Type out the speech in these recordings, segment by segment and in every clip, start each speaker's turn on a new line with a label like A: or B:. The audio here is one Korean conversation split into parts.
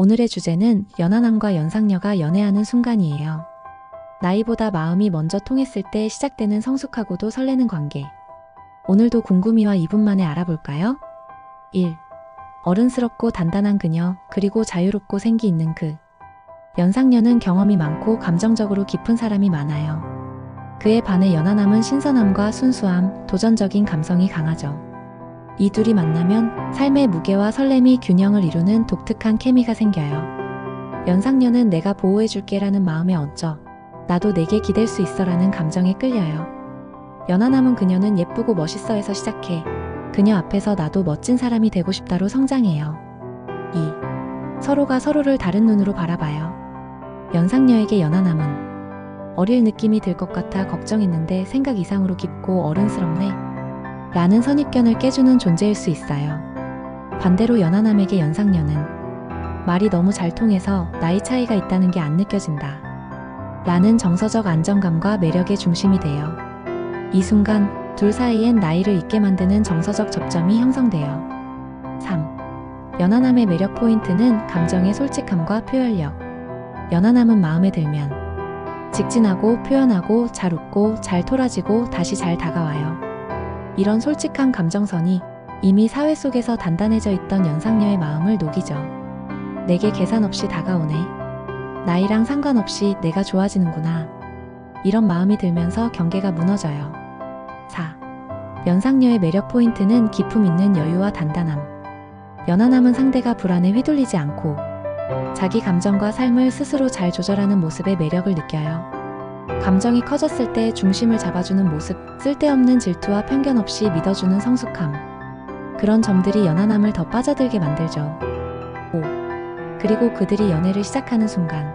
A: 오늘의 주제는 연하남과 연상녀가 연애하는 순간이에요. 나이보다 마음이 먼저 통했을 때 시작되는 성숙하고도 설레는 관계. 오늘도 궁금이와 2분 만에 알아볼까요? 1. 어른스럽고 단단한 그녀, 그리고 자유롭고 생기 있는 그. 연상녀는 경험이 많고 감정적으로 깊은 사람이 많아요. 그에 반해 연하남은 신선함과 순수함, 도전적인 감성이 강하죠. 이 둘이 만나면 삶의 무게와 설렘이 균형을 이루는 독특한 케미가 생겨요. 연상녀는 내가 보호해줄게 라는 마음에 얹혀 나도 내게 기댈 수 있어 라는 감정에 끌려요. 연하남은 그녀는 예쁘고 멋있어 에서 시작해 그녀 앞에서 나도 멋진 사람이 되고 싶다로 성장해요. 2. 서로가 서로를 다른 눈으로 바라봐요. 연상녀에게 연하남은 어릴 느낌이 들 것 같아 걱정했는데 생각 이상으로 깊고 어른스럽네. 라는 선입견을 깨주는 존재일 수 있어요. 반대로 연하남에게 연상녀는 말이 너무 잘 통해서 나이 차이가 있다는 게 안 느껴진다. 라는 정서적 안정감과 매력의 중심이 돼요. 이 순간 둘 사이엔 나이를 잊게 만드는 정서적 접점이 형성돼요. 3. 연하남의 매력 포인트는 감정의 솔직함과 표현력. 연하남은 마음에 들면 직진하고 표현하고 잘 웃고 잘 토라지고 다시 잘 다가와요. 이런 솔직한 감정선이 이미 사회 속에서 단단해져 있던 연상녀의 마음을 녹이죠. 내게 계산 없이 다가오네. 나이랑 상관없이 내가 좋아지는구나. 이런 마음이 들면서 경계가 무너져요. 4. 연상녀의 매력 포인트는 기품 있는 여유와 단단함. 연하남은 상대가 불안에 휘둘리지 않고 자기 감정과 삶을 스스로 잘 조절하는 모습에 매력을 느껴요. 감정이 커졌을 때 중심을 잡아주는 모습, 쓸데없는 질투와 편견 없이 믿어주는 성숙함. 그런 점들이 연하남을 더 빠져들게 만들죠. 5. 그리고 그들이 연애를 시작하는 순간,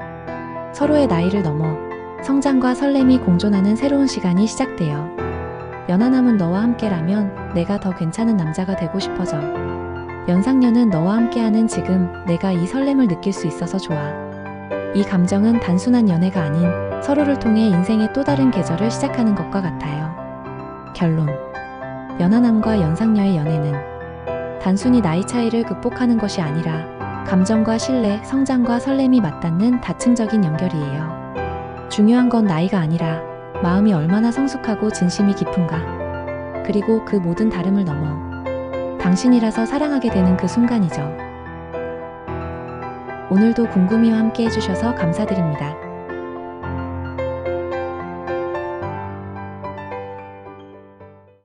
A: 서로의 나이를 넘어 성장과 설렘이 공존하는 새로운 시간이 시작돼요. 연하남은 너와 함께라면 내가 더 괜찮은 남자가 되고 싶어져. 연상녀는 너와 함께하는 지금 내가 이 설렘을 느낄 수 있어서 좋아. 이 감정은 단순한 연애가 아닌 서로를 통해 인생의 또 다른 계절을 시작하는 것과 같아요. 결론. 연하남과 연상녀의 연애는 단순히 나이 차이를 극복하는 것이 아니라 감정과 신뢰, 성장과 설렘이 맞닿는 다층적인 연결이에요. 중요한 건 나이가 아니라 마음이 얼마나 성숙하고 진심이 깊은가. 그리고 그 모든 다름을 넘어 당신이라서 사랑하게 되는 그 순간이죠. 오늘도 궁금이와 함께 해주셔서 감사드립니다.